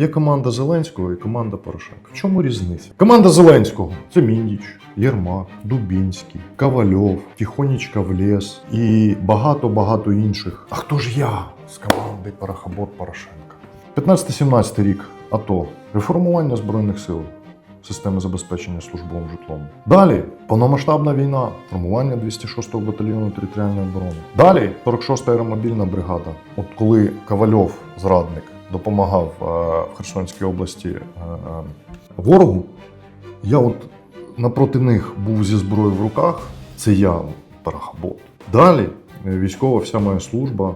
Є команда Зеленського і команда Порошенка. В чому різниця? Команда Зеленського це Міндіч, Єрмак, Дубінський, Ковальов, Тихонечка в ліс і багато-багато інших. А хто ж я з команди Парахобот Порошенка? 15-17 рік АТО. Реформування Збройних сил. Системи забезпечення службовим житлом. Далі повномасштабна війна, формування 206-го батальйону територіальної оборони. Далі 46-та аеромобільна бригада. От коли Ковальов, зрадник, допомагав е, в Херсонській області е, е, ворогу, я от напроти них був зі зброєю в руках. Це я, парахабот. Далі військова вся моя служба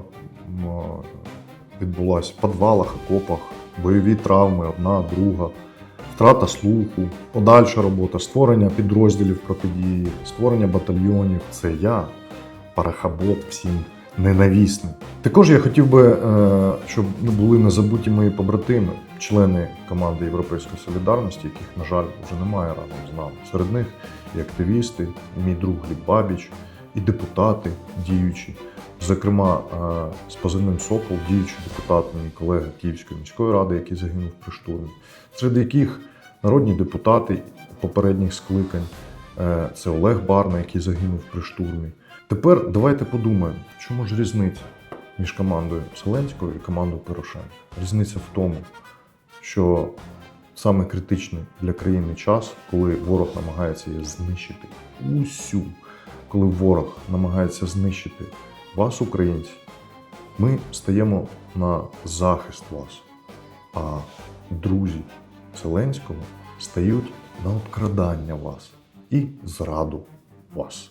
відбулася в підвалах, окопах, бойові травми, одна, друга втрата слуху, подальша робота, створення підрозділів протидії, створення батальйонів. Це я, парахабот, всім ненавісний. Також я хотів би, е, щоб не були не забуті мої побратими, члени команди Європейської солідарності, яких, на жаль, вже немає разом з нами. Серед них і активісти, і мій друг Гліб Бабіч, і депутати діючі. Зокрема, е, з позивним Сокол, діючий депутат, мій колега Київської міської ради, який загинув при штурмі, серед яких народні депутати попередніх скликань, це Олег Барна, який загинув при штурмі. Тепер давайте подумаємо, чому ж різниця між командою Зеленського і командою Порошенка. Різниця в тому, що саме критичний для країни час, коли ворог намагається її знищити усю, коли ворог намагається знищити вас, українці, ми стаємо на захист вас. А друзі Зеленського стають на обкрадання вас і зраду вас.